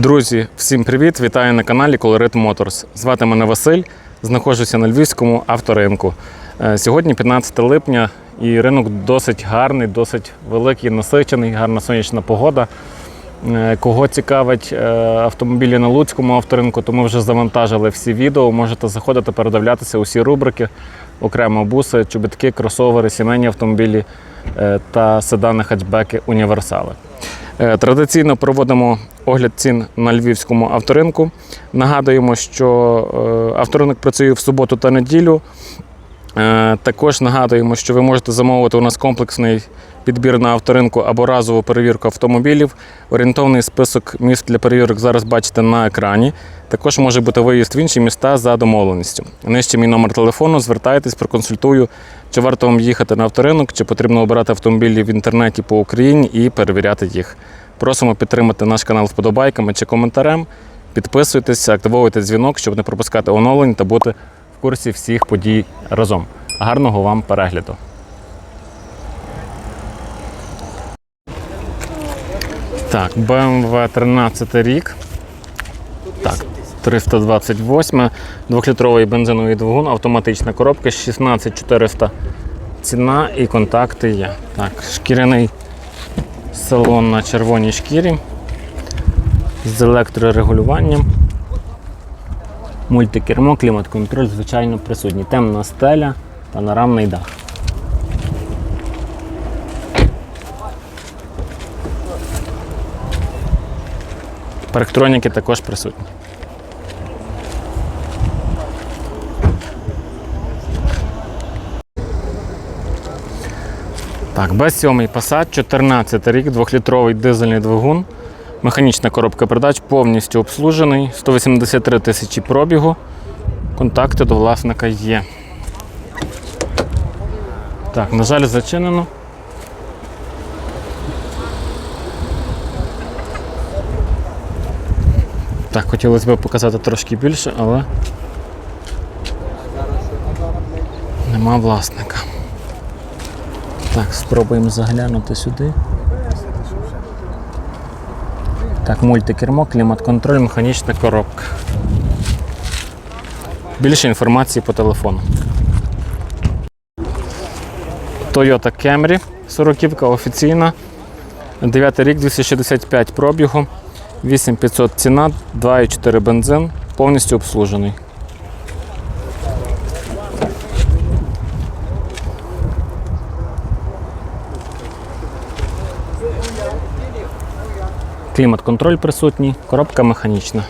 Друзі, всім привіт! Вітаю на каналі Colorit Motors. Звати мене Василь, знаходжуся на львівському авторинку. Е, Сьогодні 15 липня і ринок досить гарний, досить великий, насичений, гарна сонячна погода. Е, Кого цікавить е, автомобілі на Луцькому авторинку, то ми вже завантажили всі відео. Можете заходити, передивлятися усі рубрики, окремо буси, чобітки, кросовери, сімейні автомобілі та седани, хетчбеки, універсали. Е, Традиційно проводимо огляд цін на львівському авторинку. Нагадуємо, що е, авторинок працює в суботу та неділю. Е, Також нагадуємо, що ви можете замовити у нас комплексний підбір на авторинку або разову перевірку автомобілів. Орієнтовний список міст для перевірок зараз бачите на екрані. Також може бути виїзд в інші міста за домовленістю. Нижче мій номер телефону, звертайтесь, проконсультую, чи варто вам їхати на авторинок, чи потрібно обирати автомобілі в інтернеті по Україні і перевіряти їх. Просимо підтримати наш канал вподобайками чи коментарем. Підписуйтесь, активовуйте дзвінок, щоб не пропускати оновлень та бути курсі всіх подій разом. Гарного вам перегляду! Так, BMW 13 рік. Так, 328, 2-літровий бензиновий двигун, автоматична коробка, 16400 ціна і контакти є. Так, шкіряний салон на червоній шкірі з електрорегулюванням. Мультикермо, клімат-контроль, звичайно, присутній. Темна стеля, панорамний дах. Парктроніки також присутні. Так, Б7 Passat, 14 рік, 2-літровий дизельний двигун, механічна коробка передач, повністю обслужений, 183 тисячі пробігу. Контакти до власника є. Так, на жаль, зачинено. Так, хотілося б показати трошки більше, але нема власника. Так, спробуємо заглянути сюди. Так, мультикермо, клімат-контроль, механічна коробка. Більше інформації по телефону. Toyota Camry, 40 офіційна. 9 рік, 265 пробігу, 8500 ціна, 2,4 бензин, повністю обслужений. Клімат-контроль присутній, коробка механічна.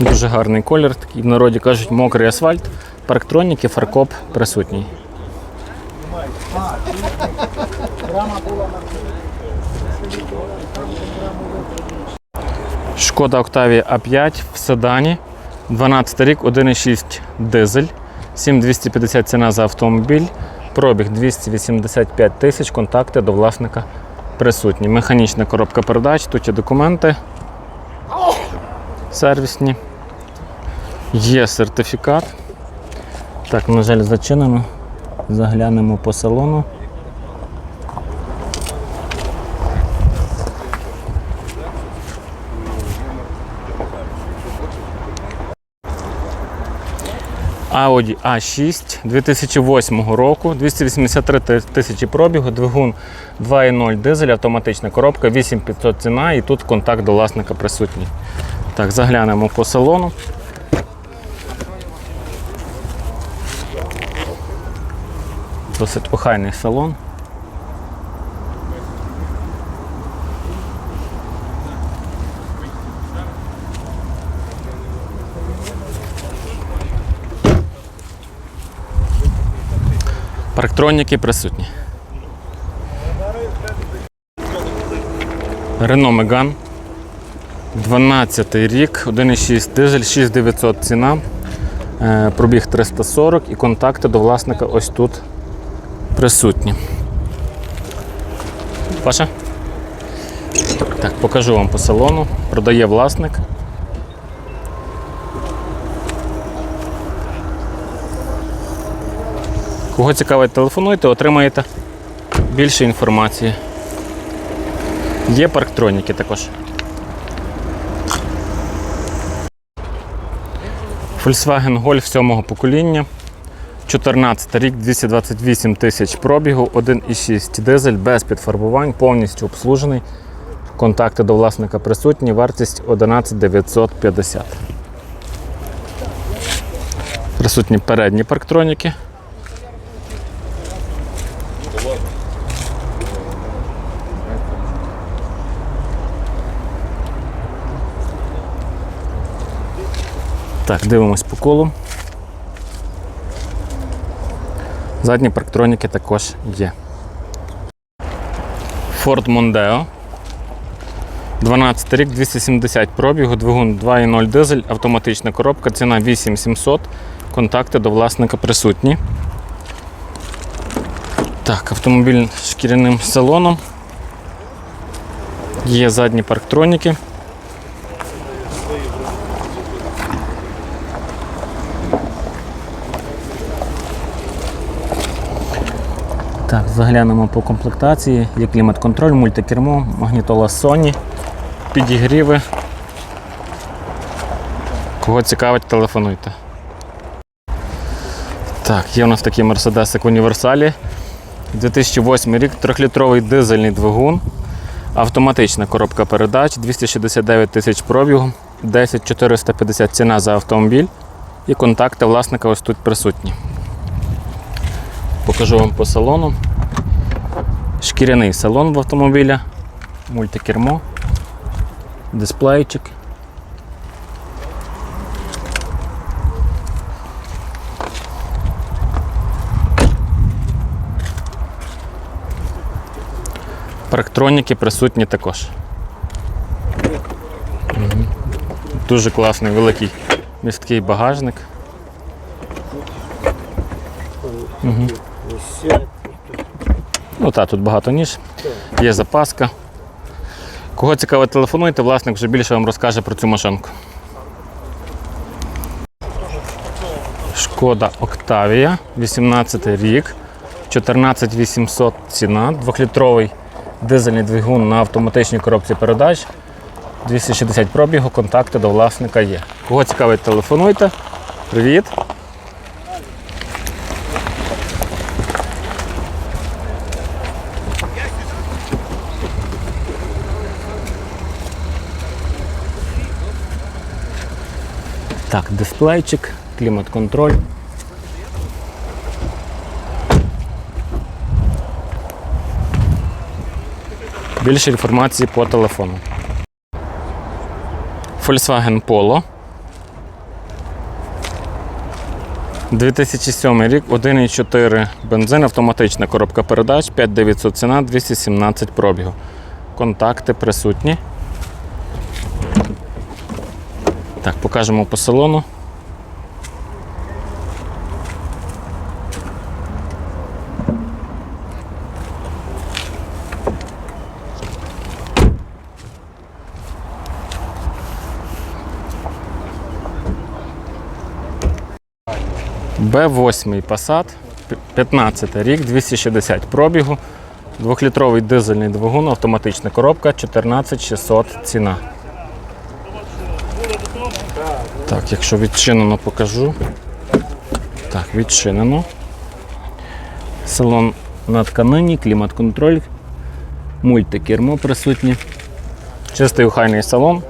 Дуже гарний колір, такий в народі кажуть мокрий асфальт, парктроніки, фаркоп присутній. Шкода Octavia A5 в седані, 12 рік, 1,6 дизель, 7250 ціна за автомобіль, пробіг 285 тисяч, контакти до власника присутні. Механічна коробка передач, тут є документи сервісні. Є сертифікат. Так, на жаль, зачинено. Заглянемо по салону. Audi A6 2008 року, 283 тисячі пробігу, двигун 2.0 дизель, автоматична коробка, 8500 ціна і тут контакт до власника присутній. Так, заглянемо по салону. Досить охайний салон. Парктроніки присутні. Renault Megane. 12 рік, 1,6 дизель, 6900 ціна, е, пробіг 340 і контакти до власника ось тут присутні. Паша? Так, покажу вам по салону. Продає власник. Кого цікавить, телефонуйте, отримаєте більше інформації. Є парктроніки також. Volkswagen Golf 7 покоління. 14 рік, 228 тисяч пробігу, 1,6 дизель без підфарбувань, повністю обслужений. Контакти до власника присутні, вартість 11 950. Присутні передні парктроніки. Так, дивимось по колу. Задні парктроніки також є. Ford Mondeo. 12 рік, 270 пробігу, двигун 2.0 дизель, автоматична коробка, ціна 8700. Контакти до власника присутні. Так, автомобіль з шкіряним салоном. Є задні парктроніки. Так, заглянемо по комплектації. Є клімат-контроль, мультикермо, магнітола Sony, підігріви. Кого цікавить, телефонуйте. Так, є у нас такий Мерседесик універсалі. 2008 рік, 3-літровий дизельний двигун, автоматична коробка передач, 269 тисяч пробігу, 10 450 ціна за автомобіль і контакти власника ось тут присутні. Покажу вам по салону. Шкіряний салон в автомобіля, мультикермо, дисплейчик. Парктроніки присутні також. Дуже класний великий місткий багажник. Ну так, тут багато ніж, є запаска. Кого цікаво, телефонуйте, власник вже більше вам розкаже про цю машинку. Шкода Октавія, 18 рік, 14800 ціна, 2-літровий дизельний двигун на автоматичній коробці передач, 260 пробігу, контакти до власника є. Кого цікавить, телефонуйте. Привіт! Так, дисплейчик, клімат-контроль. Більше інформації по телефону. Volkswagen Polo. 2007 рік, 1,4 бензин, автоматична коробка передач, 5900 ціна, 217 пробігу. Контакти присутні. Так, покажемо по салону. Б8 Passat, 15 рік, 260 пробігу, 2-літровий дизельний двигун, автоматична коробка, 14600 ціна. Так, якщо відчинено, покажу. Так, відчинено. Салон на тканині, клімат-контроль, мультикермо присутні. Чистий охайний салон.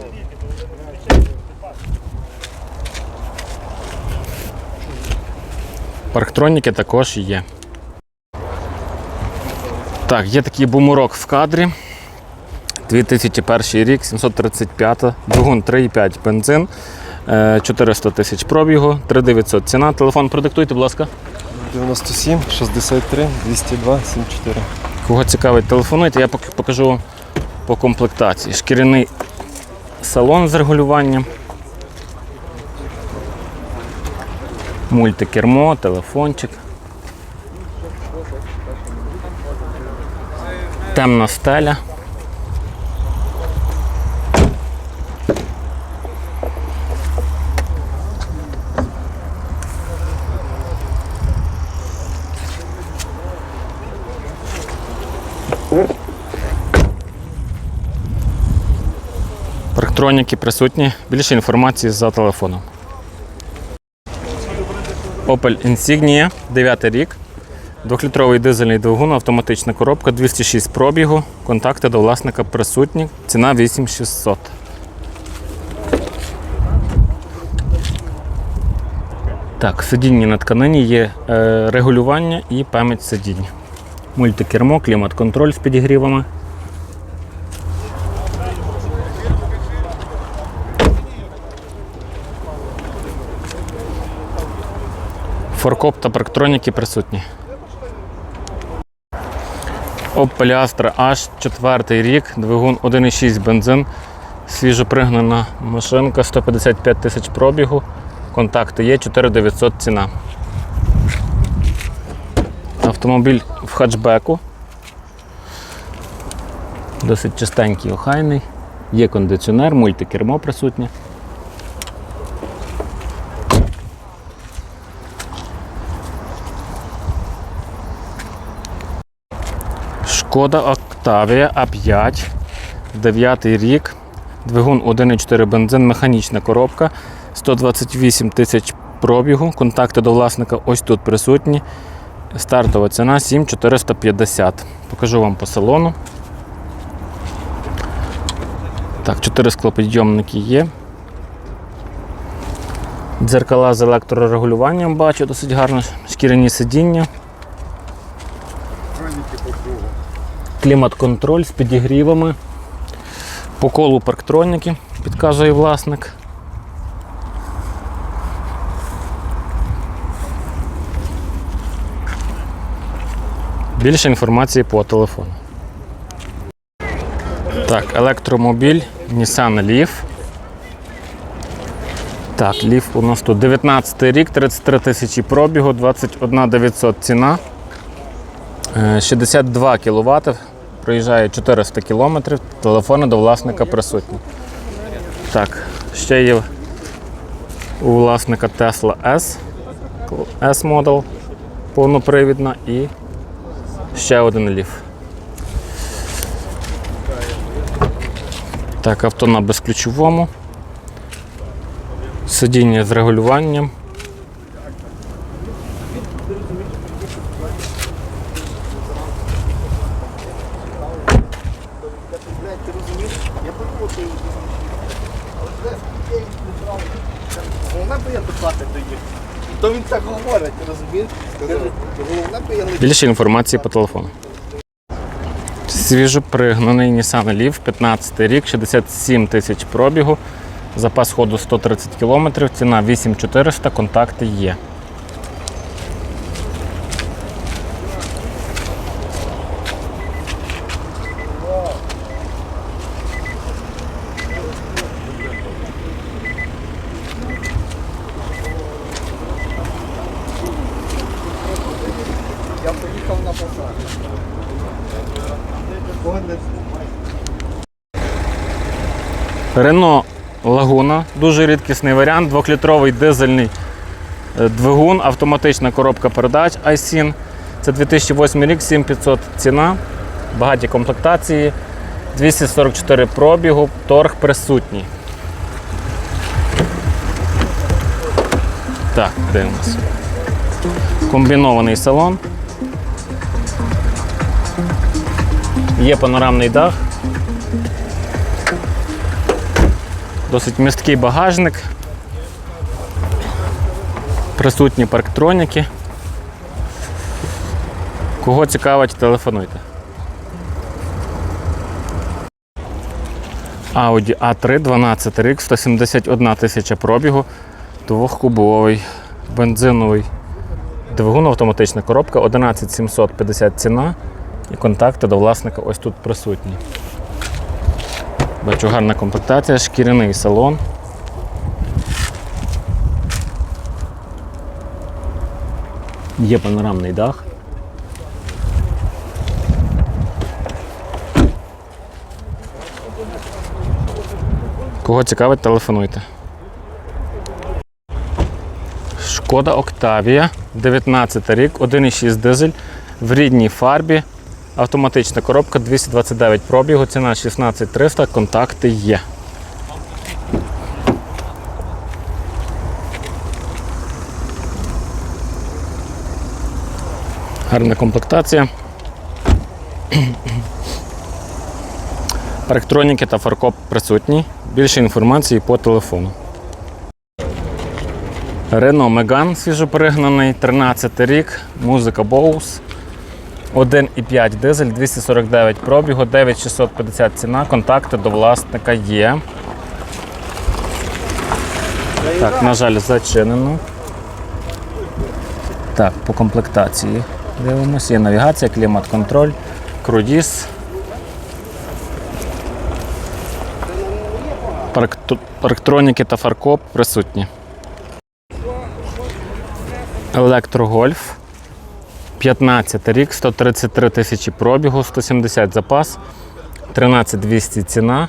Парктроніки також є. Так, є такий бумурок в кадрі. 2001 рік, 735, двигун 3,5 бензин, 400 тисяч пробігу, 3900 ціна. Телефон продиктуйте, будь ласка. 97, 63, 202, 74. Кого цікавить, телефонуйте, я покажу по комплектації. Шкіряний салон з регулюванням. Мультикермо, телефончик. Темна стеля. Парктроніки присутні. Більше інформації за телефоном. Opel Insignia, 9 рік. Двохлітровий дизельний двигун, автоматична коробка, 206 пробігу, контакти до власника присутні. Ціна 8600. Так, сидіння на тканині є е, регулювання і пам'ять сидіння. Мультикермо, клімат-контроль з підігрівами. Форкоп та парктроніки присутні. Opel Astra H 4 рік, двигун 1,6 бензин, свіжопригнана машинка, 155 тисяч пробігу. Контакти є 4900 ціна. Автомобіль в хатчбеку. Досить чистенький, охайний. Є кондиціонер, мультикермо присутнє. Шкода Октавія А5, 9 рік, двигун 1,4 бензин, механічна коробка, 128 тисяч пробігу. Контакти до власника ось тут присутні. Стартова ціна 7450. Покажу вам по салону. Так, 4 склопідйомники є. Дзеркала з електрорегулюванням бачу, досить гарно. Шкіряні сидіння. Клімат-контроль з підігрівами. По колу парктроніки, підказує власник. Більше інформації по телефону. Так, електромобіль Nissan Leaf. Так, Leaf у нас тут 19 рік, 33 тисячі пробігу, 21 900 ціна. Е, 62 кВт, проїжджає 400 км, телефони до власника присутні. Так, ще є у власника Tesla S, S Model повнопривідна і ще один ліф. Так, авто на безключовому. Сидіння з регулюванням. Головне, бо я до хати доїхав. То він так говорить, розумієш? Головне, Більше інформації по телефону. Свіжопригнаний Nissan Leaf, 15 рік, 67 тисяч пробігу, запас ходу 130 км, ціна 8400, контакти є. Я поїхав на посаду. Renault Laguna, дуже рідкісний варіант, двохлітровий дизельний е, двигун, автоматична коробка передач iSyn. Це 2008 рік, 7500 ціна, багаті комплектації, 244 пробігу, торг присутній. Так, дивимося. Комбінований салон. Є панорамний дах. Досить місткий багажник. Присутні парктроніки. Кого цікавить, телефонуйте. Audi A3 12 рік, 171 тисяча пробігу, двохкубовий, бензиновий двигун, автоматична коробка, 11750 ціна і контакти до власника ось тут присутні. Бачу гарна комплектація, шкіряний салон. Є панорамний дах. Кого цікавить, телефонуйте. Шкода Октавія, 19 рік, 1,6 дизель в рідній фарбі. Автоматична коробка 229 пробігу, ціна 16300, контакти є. Гарна комплектація. Парктроніки та фаркоп присутні. Більше інформації по телефону. Рено Меган свіжопригнаний, 13 рік, музика Bose. 1,5 дизель, 249 пробігу, 9650 ціна, контакти до власника є. Так, на жаль, зачинено. Так, по комплектації дивимося. Є навігація, клімат-контроль, крудіс. Парктроніки та фаркоп присутні. Електрогольф. 15 рік, 133 тисячі пробігу, 170 запас, 13200 ціна.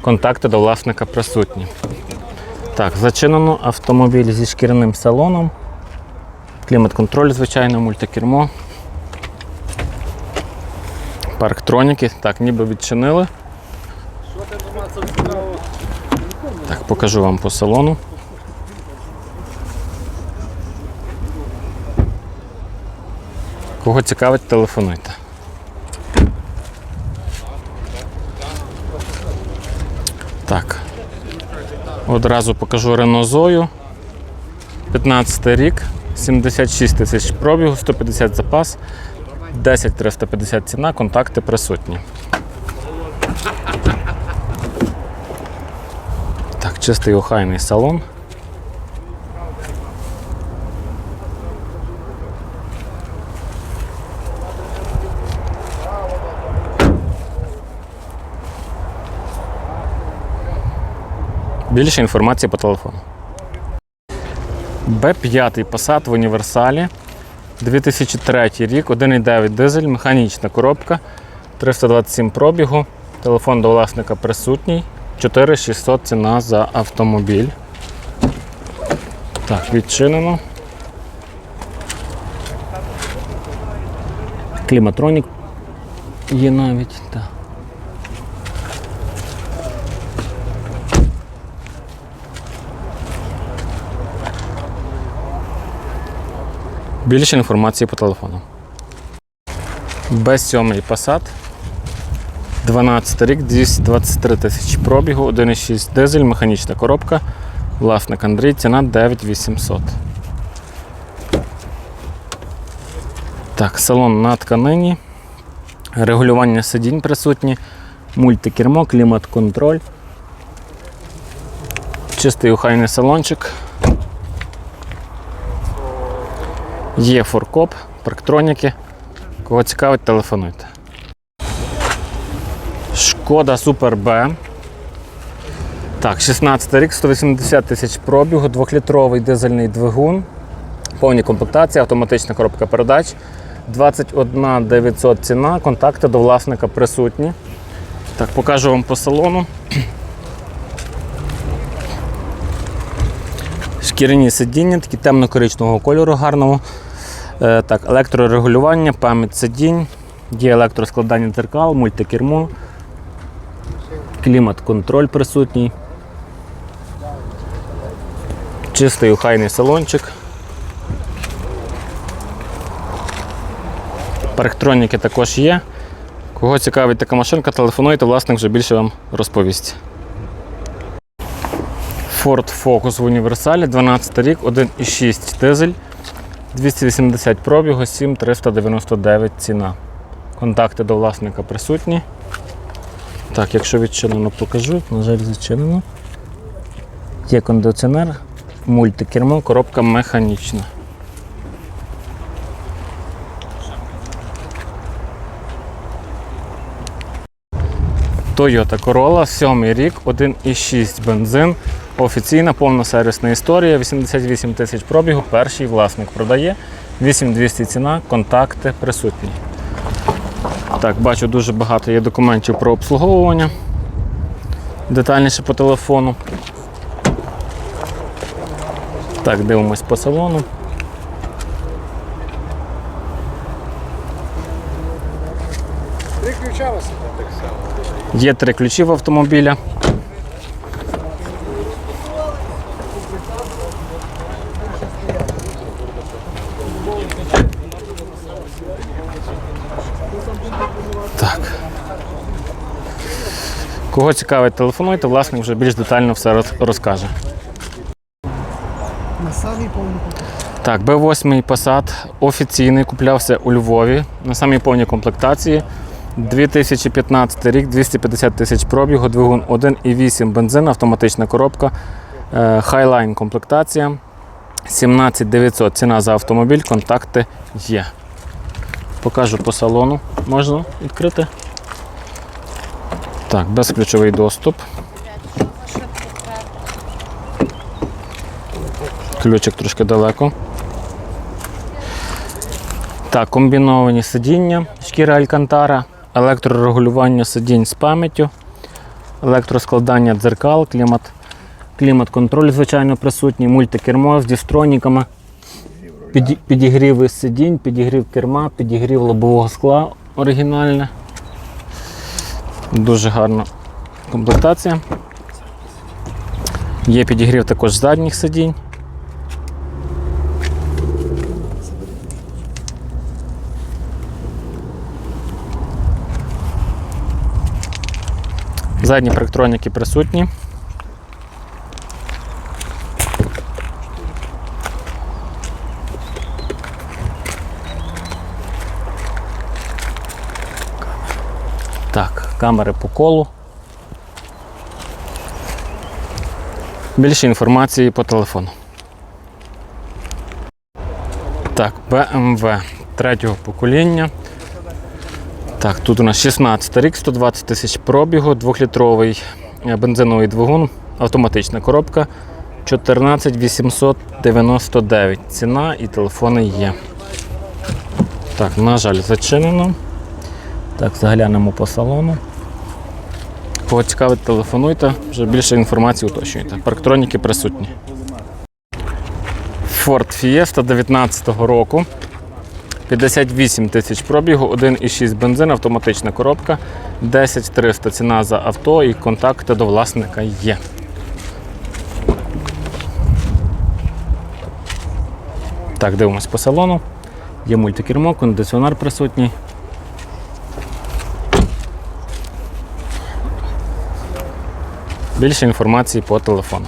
Контакти до власника присутні. Так, зачинено автомобіль зі шкіряним салоном. Клімат-контроль, звичайно, мультикермо. Парктроніки. Так, ніби відчинили. Так, покажу вам по салону. Кого цікавить, телефонуйте. Так. Одразу покажу Zoe. 15 рік, 76 тисяч пробігу, 150 запас, 10 350 ціна, контакти присутні. Так, чистий охайний салон. Більше інформації по телефону. Б5 Passat в універсалі. 2003 рік, 1,9 дизель, механічна коробка, 327 пробігу. Телефон до власника присутній. 4600 ціна за автомобіль. Так, відчинено. Кліматронік є навіть. Так. Більше інформації по телефону. Б7 Passat. 12 рік, 223 тисячі пробігу, 1,6 дизель, механічна коробка. Власник Андрій, ціна 9800. Так, салон на тканині. Регулювання сидінь присутні, мультикермо, клімат-контроль. Чистий охайний салончик. Є форкоп, парктроніки. Кого цікавить, телефонуйте. Шкода Супер Б. Так, 16 рік, 180 тисяч пробігу, 2-літровий дизельний двигун, повні комплектації, автоматична коробка передач. 21 900 ціна, контакти до власника присутні. Так, покажу вам по салону. Шкіряні сидіння, такі темно-коричневого кольору гарного. Е, Так, електрорегулювання, пам'ять сидінь, є електроскладання дзеркал, мультикермо, клімат-контроль присутній. Чистий охайний салончик. Парктроніки також є. Кого цікавить така машинка, телефонуйте, власник вже більше вам розповість. Ford Focus в універсалі, 12 рік, 1,6 дизель, 280 пробігу, 7399 ціна. Контакти до власника присутні. Так, якщо відчинено, покажу. На жаль, зачинено. Є кондиціонер, мультикермо, коробка механічна. Toyota Corolla, 7 рік, 1,6 бензин. Офіційна повна сервісна історія, 88 тисяч пробігу. Перший власник продає. 8200 ціна, контакти присутні. Так, бачу, дуже багато є документів про обслуговування. Детальніше по телефону. Так, дивимось по салону. Три ключа вас так само. Є три ключі в автомобіля. Кого цікавить, телефонуйте, власник вже більш детально все роз- розкаже. Так, Б8 Passat офіційний куплявся у Львові на самій повній комплектації. 2015 рік, 250 тисяч пробігу, двигун 1,8 бензин, автоматична коробка, е, Highline комплектація. 17 900 ціна за автомобіль, контакти є. Покажу по салону. Можна відкрити? Так, безключовий доступ. Ключик трошки далеко. Так, комбіновані сидіння, шкіра Алькантара, електрорегулювання сидінь з пам'яттю, електроскладання дзеркал, клімат, клімат-контроль, звичайно, присутній, мультикермо з дістроніками, піді- підігріви сидінь, підігрів керма, підігрів лобового скла оригінальне. Дуже гарна комплектація. Є підігрів також задніх сидінь. Задні парктроніки присутні. Так, камери по колу. Більше інформації по телефону. Так, BMW третього покоління. Так, тут у нас 16 рік, 120 тисяч пробігу, 2-літровий е, бензиновий двигун, автоматична коробка. 14 899 ціна і телефони є. Так, на жаль, зачинено. Так, заглянемо по салону. Кого цікавить, телефонуйте, вже більше інформації уточнюйте. Парктроніки присутні. Ford Fiesta 19 року. 58 тисяч пробігу, 1,6 бензин, автоматична коробка, 10 300 ціна за авто і контакти до власника є. Так, дивимось по салону. Є мультикермо, кондиціонер присутній. Більше інформації по телефону.